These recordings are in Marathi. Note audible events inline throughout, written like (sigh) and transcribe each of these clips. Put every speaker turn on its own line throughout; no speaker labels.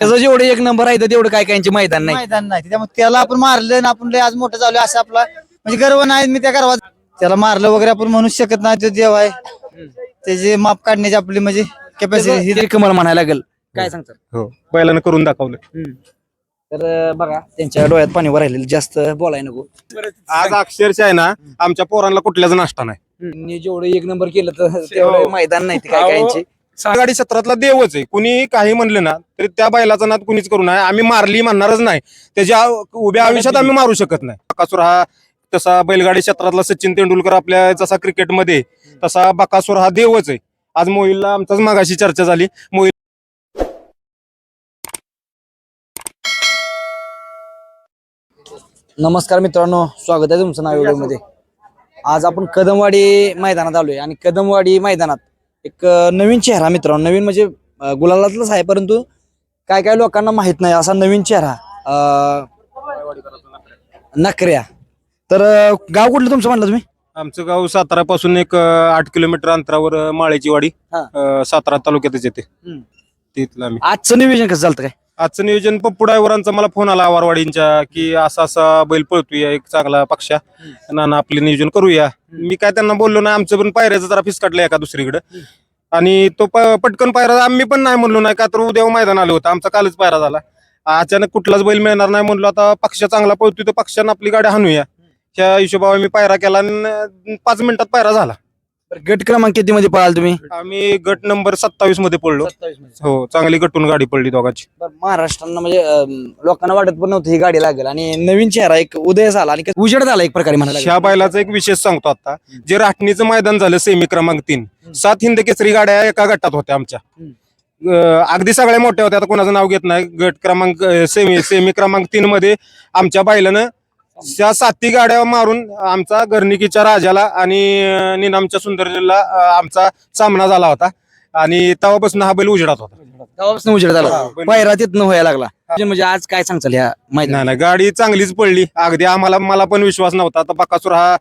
त्याचं जेवढे एक नंबर आहे तर तेवढं काय कायचे मैदान नाही.
मैदान नाही. त्यामुळे त्याला आपण मारलं आणि आपण लय आज मोठं झालो असं आपला म्हणजे गर्व नाही मी त्या गर्वात त्याला मारलं वगैरे आपण म्हणू शकत नाही तो देव आहे. त्याचे माप काढण्याची आपली म्हणजे कॅपॅसिटी
ते कमल म्हणायला लागेल. काय सांगतात?
हो बैलानं करून दाखवलं.
तर अं, बघा त्यांच्या डोळ्यात पाणी वर राहिलेलं जास्त बोलाय नको.
आज अक्षरशः आहे ना आमच्या पोरांना कुठल्याच नाश्ता नाही.
त्यांनी जेवढं एक नंबर केलं तर तेवढं मैदान नाही ते काय कायचे
गाडी क्षेत्रातला देवच आहे. कुणी काही म्हणलं ना तरी त्या बैलाचा नाद कुणीच करू नये. आम्ही मारली म्हणणारच नाही. त्याच्या उभ्या आयुष्यात आम्ही मारू शकत नाही. बकासूर हा तसा बैलगाडी क्षेत्रातला सचिन तेंडुलकर आपल्या जसा क्रिकेटमध्ये तसा बकासूर हा देवच आहे. आज मोहिलला आमचाच मागाशी चर्चा झाली. मोहिल
नमस्कार मित्रांनो स्वागत आहे तुमचं नावमध्ये आज आपण कदमवाडी मैदानात आलोय आणि कदमवाडी मैदानात एक नवीन चेहरा मित्रांनो नवीन म्हणजे गुलालातलाच आहे परंतु काय काय लोकांना माहीत नाही असा नवीन चेहरा नकऱ्या. तर गाव कुठलं तुमचं म्हणलं तुम्ही?
आमचं गाव सातारा पासून एक आठ किलोमीटर अंतरावर माळेची वाडी सातारा तालुक्यातच येते. तिथलं आम्ही.
आजचं नियोजन कसं झालं काय?
आजचं नियोजन पप्पू ड्रायव्हरांचा मला फोन आला आवारवाडींच्या की असा असा बैल पळतोय एक चांगला पक्षा. नाना आपले नियोजन करूया. मी काय त्यांना बोललो नाही आमचं पण पायऱ्याचं जरा फिसकाटलं एका दुसरीकडे. आणि तो प- पटकन पायरा आम्ही पण नाही म्हणलो नाही का तर उद्या मैदान आलं होतं. आमचा कालच पायरा झाला. अचानक कुठलाच बैल मिळणार नाही म्हणलो. आता पक्ष चांगला पळतोय तर पक्षानं आपली गाडी हाणूया. त्या हिशोबावर मी पायरा केला आणि पाच मिनिटात पायरा झाला.
बरं, गट क्रमांक किती मध्ये पळाल तुम्ही?
आम्ही गट नंबर सत्तावीसमध्ये पडलो हो चांगली गटून गाडी पडली दोघांची.
बरं, महाराष्ट्रानं म्हणजे अं, लोकांना वाटत पण नव्हतं ही गाडी लागेल. आणि नवीन चेहरा एक उदय झाला आणि उजेड झाला एक प्रकारे म्हणायला
ह्या बैलाचा एक विशेष सांगतो आता. जे राटणीचं मैदान झालं सेमी क्रमांक तीन. सात हिंद केसरी गाड्या एका गटात होत्या आमच्या. अं, अगदी सगळ्या मोठ्या होत्या आता कोणाचं नाव घेत नाही. गट क्रमांक सेमी सेमी क्रमांक तीन मध्ये आमच्या बैलानं त्या साती गाड्या मारून आमचा गर्निकीच्या राजाला आणि निनामच्या सुंदरला अं, आमचा सामना झाला होता. आणि तेव्हापासून हा बैल उजेडात होता.
तेव्हापासून उजेड झाला पायरा तिथनं व्हायला लागला. म्हणजे आज काय सांगचाल ह्या
नाही नाही गाडी चांगलीच पडली. अगदी आम्हाला मला पण विश्वास नव्हता. आता बकासूर हा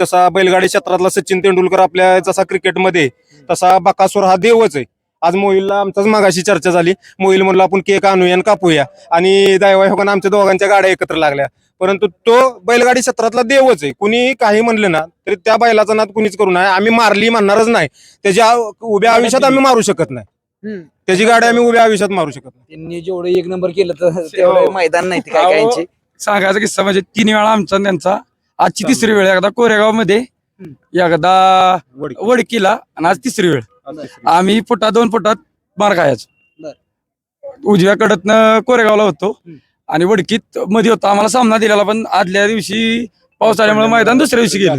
तसा बैलगाडी क्षेत्रातला सचिन तेंडुलकर आपल्या जसा क्रिकेटमध्ये तसा बकासूर हा देवच आहे. आज मोहिलला आमचाच मागाशी चर्चा झाली. मोहिल म्हणलं आपण केक आणूया आणि कापूया. आणि दैवायोगानं आमच्या दोघांच्या गाड्या एकत्र लागल्या. परंतु तो बैलगाडी क्षेत्रातला देवच आहे. कुणी काही म्हणलं ना तरी त्या बैलाचा नाद कुणीच करू नये. आम्ही मारली म्हणणारच नाही. त्याच्या उभ्या आयुष्यात आम्ही मारू शकत नाही. त्याची गाडी आम्ही उभ्या आयुष्यात मारू शकत नाही.
त्यांनी जेवढं एक नंबर केलं तर तेवढं मैदान नाही ते काय कायचे
सांगायचा किस्सा म्हणजे तीन वेळा आमचा त्यांचा. आजची तिसरी वेळ एकदा कोरेगावमध्ये एकदा
वडकी.
वडकीला आणि आज तिसरी वेळ. आम्ही फुटा दोन फुटात मार खायचो उजव्या कडतनं कोरेगावला होतो. आणि वडकीत मध्ये होता. आम्हाला सामना दिलेला पण आदल्या दिवशी पाऊस आल्यामुळे मैदान दुसऱ्या दिवशी गेलं.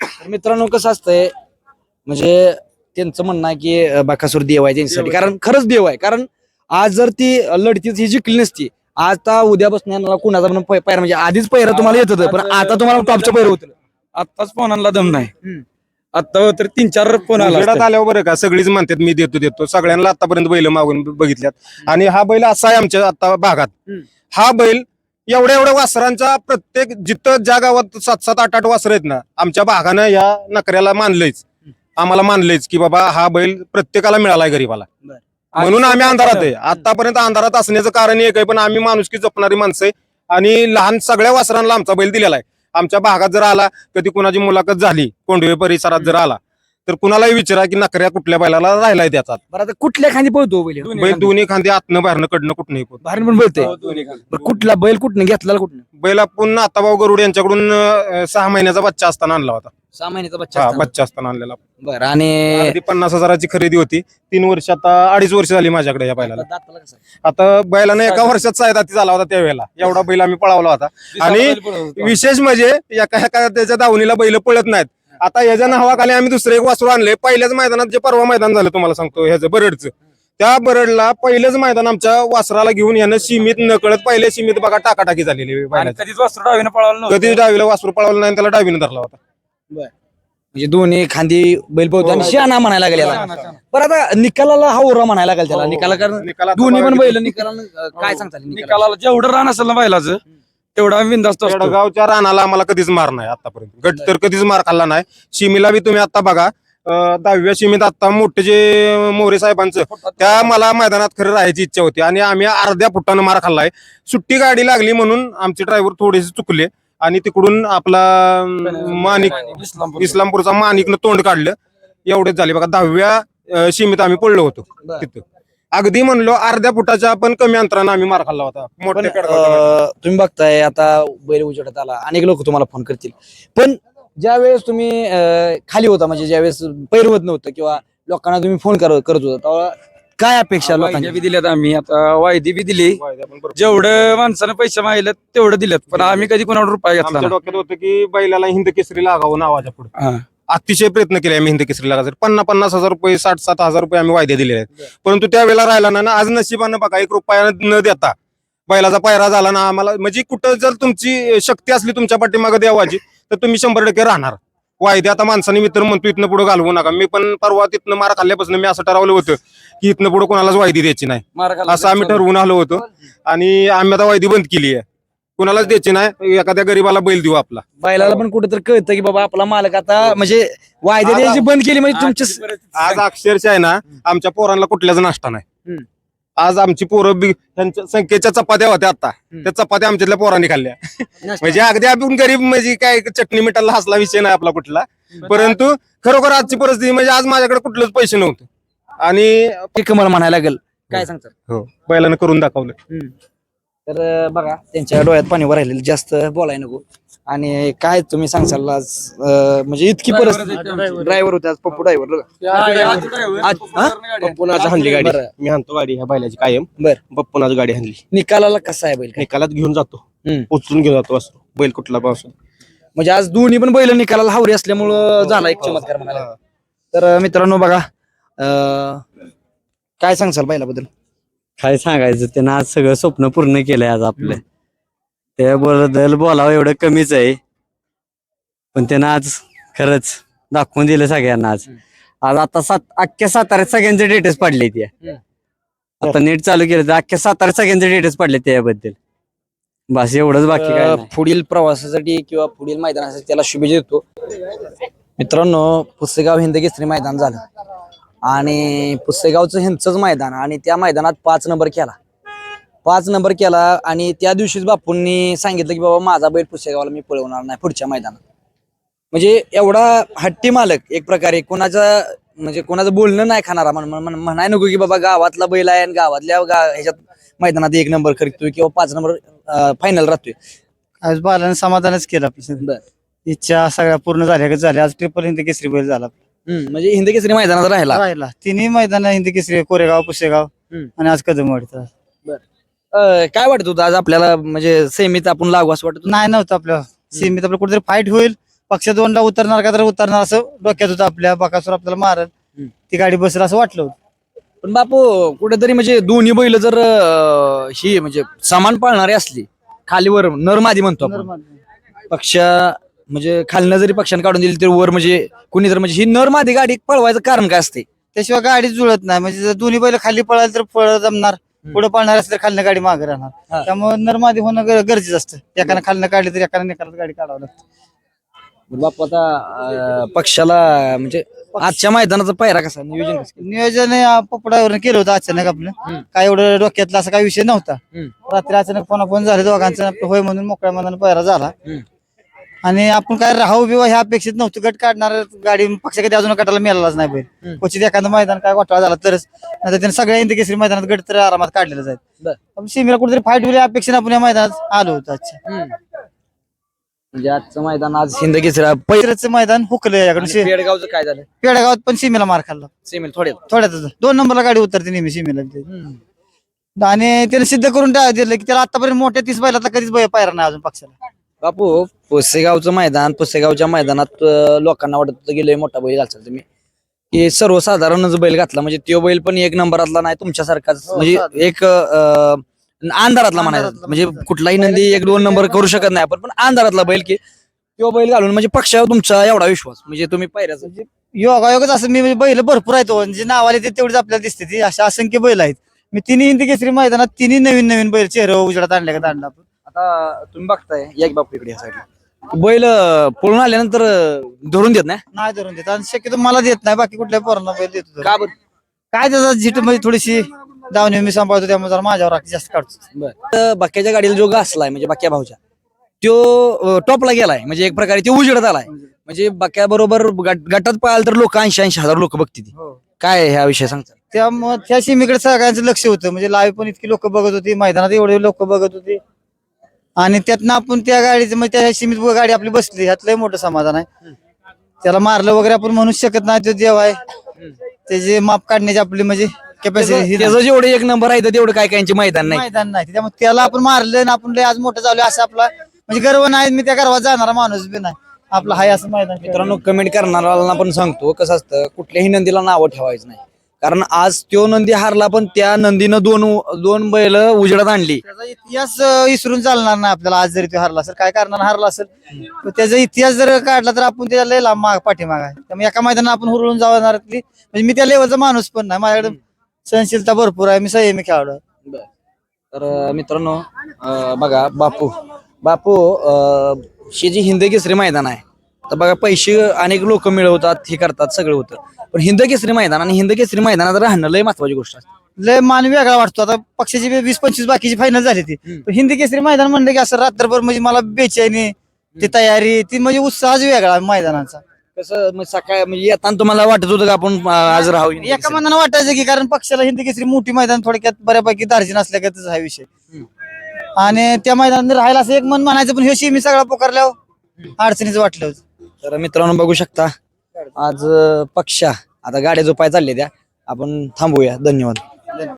तर मित्रांनो कसं असतंय म्हणजे त्यांचं म्हणणं आहे की बाकासूर देव आहे त्यांच्यासाठी. कारण खरंच देव आहे. कारण आज जर ती लढतीच ही जिंकली नसती आज आता उद्यापासून यांना कुणाचा पण पैर म्हणजे आधीच पैर तुम्हाला येत होतं पण आता तुम्हाला टॉपचं पैर होतं
आत्ताच फोनाला दम नाही. आता तर तीन चार फोन आला
उजेडात
असता.
आल्यावर बरं का सगळीच म्हणतात मी देतो देतो. सगळ्यांना आतापर्यंत बैल मागून बघितल्यात. आणि हा बैल असा आहे आमच्या आता भागात.
हम्म.
हा बैल एवढ्या एवढ्या वासरांचा प्रत्येक जिथं ज्या गावात सात सात आठ आठ वासर आहेत ना आमच्या भागानं या नकऱ्याला मानलंयच. आम्हाला मानलंयच की बाबा हा बैल प्रत्येकाला मिळालाय गरीबाला. म्हणून आम्ही अंधारात आहे. आतापर्यंत अंधारात असण्याचं कारण एक आहे पण आम्ही माणुसकी जपणारी माणसं आहे. आणि लहान सगळ्या वासरांना आमचा बैल दिलेला आहे. आमच्या भागात जर आला कधी कुणाची मुलाखत झाली कोंडवे परिसरात जर आला तर कुणालाही विचारा की नकऱ्या कुठल्या बैलाला राहिलाय त्याचा
बरं आता कुठल्या खांदी पळतो बैल
दोन्ही
बैल
खांदे.
दोन्ही खांदे आतनं बाहेरनं कडनं कुठनंही पोहोच.
बाहेर पण पळते
हो, दोन्ही खांदे.
बरं, कुठला बैल कुठनं घेतला कुठनं
बैल आपण आताभाऊ गरुड यांच्याकडून अं, सहा महिन्याचा बच्चा असताना आणला होता
सहा महिन्याचा बच्चा
हा
असताना.
बच्चा असताना आणलेला.
बरं आणि
पन्नास हजाराची खरेदी होती. तीन वर्ष आता अडीच वर्ष झाली माझ्याकडे या बैलाला.
दाताला कसं?
आता बैलानं एका वर्षात सायदाती झाला होता त्यावेळेला एवढा बैल आम्ही पळावला होता. आणि विशेष म्हणजे एका एका त्याच्या दावणीला बैल पळत नाहीत. आता याच्या नावाखाली आम्ही दुसरं एक वासरू आणले पहिल्याच मैदानात जे परवा मैदान झालं तुम्हाला सांगतो ह्याचं बरडचं. त्या बरडला पहिलंच मैदान आमच्या वासराला घेऊन यानं सीमित न कळत पहिल्या सीमित बघा टाकाटाकी झालेली
आणि
बैलाची.
कधीच वासरू डावीनं पळालं नव्हतं.
कधी डावीला वासरू पळवलं नाही आणि त्याला डावीनं धरला होता.
म्हणजे दोन्ही खांदी बैल पळतो आणि शहाणा म्हणायला लागेल याला. बरं आता निकालाला हा ओरा म्हणायला लागेल त्याला.
हो, हो.
निकाला कारण दोन्ही पण
बघा
बैल निकाला काय सांगतात
निकालाला जेवढं रान असेल ना बैलाचं तेवढा आम्ही बिंदास्त असतो.
गावच्या रानाला आम्हाला कधीच मार नाही आतापर्यंत. गट तर कधीच मार खाल्ला नाही. शिमीला बी तुम्ही आता बघा अं, दहाव्या सीमेत आता मोठे जे मोरे साहेबांचं त्या मला मैदानात खरं राहायची इच्छा होती. आणि आम्ही अर्ध्या फुटानं मार खाल्लाय. सुट्टी गाडी लागली म्हणून आमचे ड्रायव्हर थोडेसे चुकले. आणि तिकडून आपला अं, माणिक
इस्लामपूर
इस्लामपूरचा. माणिकनं तोंड काढलं. एवढेच झाले. बघा दहाव्या अं, सीमेत आम्ही पडलो होतो. तिथं. अगदी म्हणलो अर्ध्या फुटाच्या पण कमी अंतरानं आम्ही मार खाल्ला होता.
पण
मोठ्या पेडगावच्या
अं, तुम्ही बघताय आता बैल उजेडत आला. अनेक लोक तुम्हाला फोन करतील. पण ज्या वेळेस तुम्ही अं, खाली होता म्हणजे ज्यावेळेस पैरवत नव्हतं किंवा लोकांना तुम्ही फोन करत करत होता तेव्हा काय अपेक्षा
वायद्या
लोकांची?
बी दिल्यात आम्ही. आता वायदी बी दिली. जेवढं माणसानं पैसे मागितले तेवढं दिलेत पण आम्ही कधी कोणावर रुपया घेतला
आमच्या
नाही.
डोक्यात होतं की बैलाला हिंद केसरी लागावं नावाच्या पुढे.
हा.
अतिशय प्रयत्न केले आम्ही हिंद केसरी लागायचे. पन्नास पन्नास हजार रुपये साठ सात हजार रुपये आम्ही वायदे दिलेले आहेत. परंतु त्यावेळेला राहिला ना ना. आज नशिबानं बघा एक रुपया न देता बैलाचा पायरा झाला ना आम्हाला. म्हणजे कुठं जर तुमची शक्ती असली तुमच्या पाठीमागे देवाची तर तुम्ही शंभर टक्के राहणार. वायदे आता माणसाने मित्र म्हणतो इथनं पुढे घालवू नका. मी पण परवा तिथनं मार खाल्ल्यापासून मी असं ठरवलं होतं की इथनं पुढे कोणालाच वायदी द्यायची नाही. असं आम्ही ठरवून आलो होतो. आणि आम्ही आता वायदी बंद केली आहे. कुणालाच द्यायची नाही. एखाद्या गरीबाला बैल देऊ आपला.
बैलाला पण कुठेतरी कळतं की बाबा आपला मालक आता म्हणजे वायदे द्यायची बंद केली म्हणजे तुमच्या
आज अक्षरशः आहे ना आमच्या पोरांना कुठल्याच नाश्ता नाही. आज आमची पोरं बी- त्यांच्या संख्येच्या चपात्या होत्या आता. त्या चपात्या आमच्यातल्या पोरांनी खाल्ल्या. (laughs) म्हणजे अगदी आपण गरीब म्हणजे काय चटणी मिठाला हसला विषय नाही आपला कुठला. परंतु खरोखर आजची परिस्थिती म्हणजे आज माझ्याकडे कुठलंच पैसे नव्हते. आणि
कमल म्हणायला लागेल. काय सांगतात
हो. बैलानं करून दाखवलं.
तर बघा त्यांच्या डोळ्यात पाणी वर राहिलेलं जास्त बोलाय नको. आणि काय तुम्ही सांगसाल आज? अं, म्हणजे इतकी परिस्थिती ड्रायव्हर होते आज पप्पू ड्रायव्हर
पप्पूनाच हाणली गाडी
बरं.
मी हाणतो गाडी ह्या बैलाची कायम.
बर.
पप्पूनाच गाडी हाणली
निकालाला कसा आहे बैल काय?
निकालात घेऊन जातो.
हम्म.
उचलून घेऊन जातो असं. बैल कुठला पासून
म्हणजे आज दोन्ही पण बैल निकालाला हावरी असल्यामुळं झाला एक चमत्कार म्हणाला तर अं, मित्रांनो बघा अं, काय सांगसाल बैलाबद्दल?
काय सांगायचं त्यानं आज सगळं स्वप्न पूर्ण केलंय आज आपलं. त्याबद्दल बोलावं एवढं कमीच आहे. पण त्यानं आज खरंच दाखवून दिलं सगळ्यांना आज. आज आता सात अख्ख्या साताऱ्यात सगळ्यांचे डेटेस पडले त्या आता नेट चालू केलं तर अख्ख्या साताऱ्यात सगळ्यांचे डेटेस पडले त्याबद्दल. बस एवढंच बाकी काय नाही.
पुढील प्रवासासाठी किंवा पुढील मैदानासाठी त्याला शुभेच्छा देतो. मित्रांनो पुसेगाव हिंद केसरी मैदान झालं. आणि पुसेगावचं ह्यांचंच मैदान आणि त्या मैदानात पाच नंबर केला पाच नंबर केला आणि त्या दिवशीच बापूंनी सांगितलं की बाबा माझा बैल पुसेगावला मी पळवणार नाही पुढच्या मैदानात. म्हणजे एवढा हट्टी मालक एक प्रकारे कोणाचा म्हणजे कोणाचं बोलणं नाही खाणारा म्हण- म्हण- म्हणाय नको की बाबा गावातला बैल आहे आणि गावातल्या गा ह्याच्यात मैदानात एक नंबर करतोय किंवा पाच नंबर फायनल राहतोय.
आज बालानं समाधानच केलं आपलं. इच्छा सगळ्या पूर्ण झाल्या झाल्या. आज ट्रिपल हिंद केसरी बैल झाला
म्हणजे हिंद केसरी मैदानात राहिला.
राहिला. तिन्ही मैदान हिंद केसरी कोरेगाव पुसेगाव. आणि आज कदमवाडीत
अं, काय वाटत होतं आज आपल्याला? म्हणजे सेमीत आपण लागू असं वाटत होतं?
नाही नव्हतं आपल्या सीमित आपलं कुठेतरी फाईट होईल. पक्ष दोनला उतरणार का तर उतरणार असं डोक्यात होतं आपल्या. बकासूर आपल्याला मारल. ती गाडी बसेल असं वाटलं होतं.
पण बापू कुठेतरी म्हणजे दोन्ही बैल जर अं, ही म्हणजे समान पाळणारी असली खालीवर नरमादी म्हणतो आपण. पक्ष म्हणजे खालनं जरी पक्षाने काढून दिली तरी वर म्हणजे कुणी जर म्हणजे ही नरमादी गाडी पळवायचं कारण काय असते?
त्याशिवाय गाडी जुळत नाही. म्हणजे जर दोन्ही बैल खाली पळाल तर पळ जमणार. पुढे पळणार असेल तर खालनं गाडी मागे. राहणार. त्यामुळे नरमादी होणं गर- गरजेचं असतं. एकानं खालनं काढली तर एकानं निकालात गाडी काढावं लागतं.
बापू आता अं, पक्षाला म्हणजे आजच्या मैदानाचा पायरा कसा? नियोजन कसं
नियोजन हे केलं होतं अचानक आपलं. काय एवढं डोक्यातला असा काही विषय नव्हता.
हम्म.
रात्री अचानक फोन फोन झाले दोघांचं आपलं होय म्हणून मोकळ्या मनानं पहिरा झाला.
हम्म.
आणि आपण काय राहू बिवा ह्या अपेक्षित नव्हतं. गट काढणार गाडी पक्ष कधी अजून गटाला मिळालाच नाही बैल. क्वचित एखादं मैदान काय घोटाळा झाला तरच. नाही त्याने सगळ्या इंद केसरी मैदानात गट तर आरामात काढलेलं जाईल सीमेला कुठेतरी फाईट होईल अपेक्षेने आपण या मैदानात आलो होतो आजच्या.
म्हणजे आजचं मैदान आज हिंद केसरी
पहिलंच मैदान हुकलं याकडे
पेडगावचं काय झालं?
पेडगावात पण सीमेला मार खाल्ला.
सेमी थोड्यात
थोड्यातच. दोन नंबरला गाडी उतरते नेहमी सीमेला आणि त्याने सिद्ध करून दिलं की त्याला आतापर्यंत मोठ्या तीस बैलातला कधीच पायरा नाही अजून पक्षाला.
बापू पुसेगावचं मैदान पुसेगावच्या मैदानात अं, लोकांना वाटत होतं गेलोय मोठा बैल घालचाल तुम्ही. की सर्वसाधारणच बैल घातला. म्हणजे तो बैल पण एक नंबरातला नाही तुमच्यासारखाच.
हो,
म्हणजे. एक अं, अंधारातला म्हणायचा.
अंधारातला
म्हणजे
म्हणजे
कुठलाही नंदी एक दोन नंबर करू शकत नाही आपण पण अंधारातला बैल की तो बैल घालून म्हणजे पक्षावर तुमचा एवढा विश्वास. म्हणजे तुम्ही पायऱ्याचा
योगायोगच असं मी म्हणजे बैल भरपूर आहेत हो. जे नाव आले ते तेवढीच आपल्याला दिसते. ती अशा असंख्य बैल आहेत. मी तिन्ही हिंदी केसरी मैदानात तिन्ही नवीन नवीन बैल चेहरे उजेडात आणले का आणला आपण.
आता तुम्ही बघताय या की बापू इकडे या साईडला बैल अं, पळून आल्यानंतर अं, धरून देत नाही?
नाही धरून देत. आणि शक्यतो मला देत नाही बाकी कुठल्या पोरांना बैल देतो धरून.
का बरं?
काय त्याचा झिटमध्ये थोडीशी दावणी मी सांभाळतो त्यामुळे जरा माझ्यावर राखी जास्त काढतो.
बाक्याच्या गाडीला जो घासलाय म्हणजे बाक्या भाऊच्या तो टॉपला गेलाय. म्हणजे एक प्रकारे तो उजेडत आलाय. म्हणजे बाक्या बरोबर गटात पळाल तर लोक ऐंशी ऐंशी हजार लोक बघतील. काय आहे ह्या विषय सांगतात
त्यामुळे त्या सीमेकडे सगळ्यांचं लक्ष होतं. म्हणजे लाईव्ह पण इतकी लोक बघत होती मैदानात एवढे लोक बघत होते. आणि त्यातनं आपण त्या गाडीचं म्हणजे त्या सीमित गाडी आपली बसली ह्यात लय मोठं समाधान आहे. त्याला मारलं वगैरे आपण म्हणू शकत नाही तो देव आहे. त्याचे माप काढण्याची आपली म्हणजे कॅपॅसिटी
त्याचं जेवढे एक नंबर आहे तर तेवढं काय कायचे मैदान नाही.
मैदान नाही. त्यामुळे त्याला आपण मारलं आणि आपण लय आज मोठं झालो असं आपला म्हणजे गर्व नाही मी त्या गर्वात जाणारा माणूस बी नाही. आपलं हाय असं मैदान
मित्रांनो कमेंट करणाऱ्याला पण सांगतो कसं असतं कुठल्याही नंदीला नावं ठेवायचं नाही. कारण आज तो नंदी हारला पण त्या नंदीनं दोन दोन बैल उजेडात आणली.
त्याचा इतिहास अं, विसरून चालणार नाही आपल्याला आज जरी तो हरला असेल. काय कारणाने हरला असेल? त्याचा इतिहास जर काढला तर आपण त्याच्या लय लांब माग पाठीमाग आहे. त्यामुळे एका मैदानात आपण हुरळून जाणार म्हणजे मी त्या लेवलचा माणूस पण नाही. माझ्याकडे सहनशीलता भरपूर आहे. मी संयमी खेळाडू आहे.
तर अं, मित्रांनो अं, बघा बापू. बापू अं, हे जे मैदान आहे तर बघा पैसे अनेक लोक मिळवतात हे करतात सगळं होतं. पण हिंद केसरी मैदान आणि हिंद केसरी मैदानात राहणं लय महत्वाची गोष्ट असते.
लय मान वेगळा वाटतो. आता पक्षाची बी वीस पंचवीस बाकीची फायनल झाली ती. पण हिंदी केसरी मैदान म्हणलं की असं रात्रभर म्हणजे मला बेचैनी ती तयारी ती म्हणजे उत्साहच वेगळा मैदानाचा.
कसं मग सकाळ म्हणजे येताना तुम्हाला वाटत होतं का आपण अं, आज राहू हिंद
एका
केसरी?
मनानं वाटायचं की कारण पक्षाला हिंदी केसरी मोठी मैदान थोडक्यात बऱ्यापैकी दार्जिन असल्यागतच हा विषय. आणि त्या मैदानात राहायला असं एक मन म्हणायचं पण हे मी सगळा पोकारल्यावर अडचणीच वाटलं.
तर मित्रांनो बघू शकता आज अं, पक्षा. आता गाड्या झोपाय चालले त्या. आपण थांबूया. धन्यवाद.